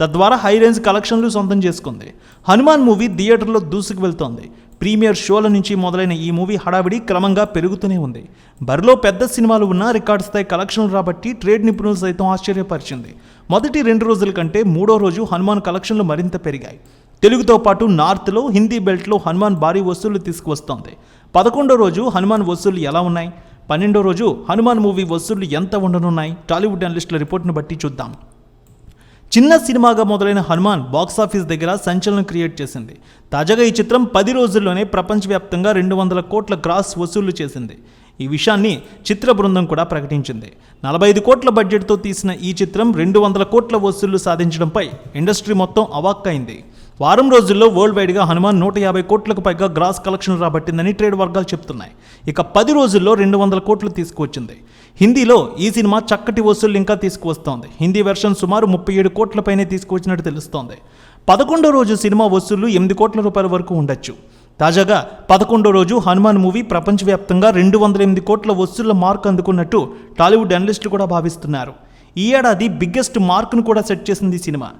తద్వారా high range కలెక్షన్లు సొంతం చేసుకుంది. హనుమాన్ మూవీ థియేటర్లో దూసుకు వెళ్తోంది. ప్రీమియర్ షోల నుంచి మొదలైన ఈ మూవీ హడావిడి క్రమంగా పెరుగుతూనే ఉంది. బరిలో పెద్ద సినిమాలు ఉన్నా రికార్డ్ స్థాయి కలెక్షన్లు రాబట్టి ట్రేడ్ నిపుణులు సైతం ఆశ్చర్యపరిచింది. మొదటి రెండు రోజుల కంటే మూడో రోజు హనుమాన్ కలెక్షన్లు మరింత పెరిగాయి. తెలుగుతో పాటు నార్త్లో హిందీ బెల్ట్లో హనుమాన్ భారీ వసూళ్ళు తీసుకువస్తోంది. పదకొండో రోజు హనుమాన్ వసూళ్ళు ఎలా ఉన్నాయి? పన్నెండో రోజు హనుమాన్ మూవీ వసూళ్ళు ఎంత ఉండనున్నాయి? టాలీవుడ్ అనలిస్టుల రిపోర్ట్ను బట్టి చూద్దాం. చిన్న సినిమాగా మొదలైన హనుమాన్ బాక్సాఫీస్ దగ్గర సంచలనం క్రియేట్ చేసింది. తాజాగా ఈ చిత్రం పది రోజుల్లోనే ప్రపంచవ్యాప్తంగా రెండు వందల కోట్ల గ్రాస్ వసూళ్ళు చేసింది. ఈ విషయాన్ని చిత్ర బృందం కూడా ప్రకటించింది. నలభై ఐదు కోట్ల బడ్జెట్తో తీసిన ఈ చిత్రం రెండు వందల కోట్ల వసూళ్ళు సాధించడంపై ఇండస్ట్రీ మొత్తం అవాక్కైంది. వారం రోజుల్లో వరల్డ్ వైడ్గా హనుమాన్ నూట యాభై కోట్లకు పైగా గ్రాస్ కలెక్షన్ రాబట్టిందని ట్రేడ్ వర్గాలు చెప్తున్నాయి. ఇక పది రోజుల్లో రెండు వందల కోట్లు తీసుకువచ్చింది. హిందీలో ఈ సినిమా చక్కటి వసూళ్ళు ఇంకా తీసుకువస్తోంది. హిందీ వెర్షన్ సుమారు ముప్పై ఏడు కోట్లపైనే తీసుకువచ్చినట్టు తెలుస్తోంది. పదకొండో రోజు సినిమా వసూళ్ళు ఎనిమిది కోట్ల రూపాయల వరకు ఉండొచ్చు. తాజాగా పదకొండో రోజు హనుమాన్ మూవీ ప్రపంచవ్యాప్తంగా రెండు వందల ఎనిమిది కోట్ల వసూళ్ళ మార్క్ అందుకున్నట్టు టాలీవుడ్ అనలిస్టులు కూడా భావిస్తున్నారు. ఈ ఏడాది బిగ్గెస్ట్ మార్క్ను కూడా సెట్ చేసింది ఈ సినిమా.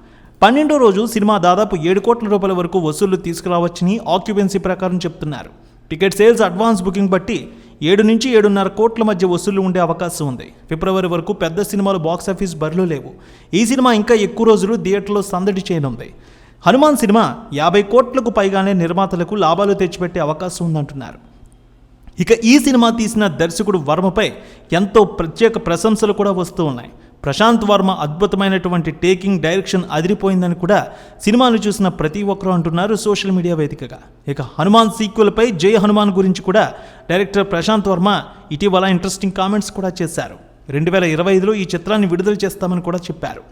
పన్నెండో రోజు సినిమా దాదాపు ఏడు కోట్ల రూపాయల వరకు వసూళ్ళు తీసుకురావచ్చని ఆక్యుపెన్సీ ప్రకారం చెప్తున్నారు. టికెట్ సేల్స్ అడ్వాన్స్ బుకింగ్ బట్టి ఏడు నుంచి ఏడున్నర కోట్ల మధ్య వసూళ్ళు ఉండే అవకాశం ఉంది. ఫిబ్రవరి వరకు పెద్ద సినిమాలు బాక్సాఫీస్ బరిలో లేవు. ఈ సినిమా ఇంకా ఎక్కువ రోజులు థియేటర్లో సందడి చేయనుంది. హనుమాన్ సినిమా యాభై కోట్లకు పైగానే నిర్మాతలకు లాభాలు తెచ్చిపెట్టే అవకాశం ఉందంటున్నారు. ఇక ఈ సినిమా తీసిన దర్శకుడు వర్మపై ఎంతో ప్రత్యేక ప్రశంసలు కూడా వస్తూ ఉన్నాయి. ప్రశాంత్ వర్మ అద్భుతమైనటువంటి టేకింగ్ డైరెక్షన్ అదిరిపోయిందని కూడా సినిమాను చూసిన ప్రతి ఒక్కరూ అంటున్నారు సోషల్ మీడియా వేదికగా. ఇక హనుమాన్ సీక్వెల్పై జై హనుమాన్ గురించి కూడా డైరెక్టర్ ప్రశాంత్ వర్మ ఇటీవల ఇంట్రెస్టింగ్ కామెంట్స్ కూడా చేశారు. రెండు వేల ఇరవై ఐదులో ఈ చిత్రాన్ని విడుదల చేస్తామని కూడా చెప్పారు.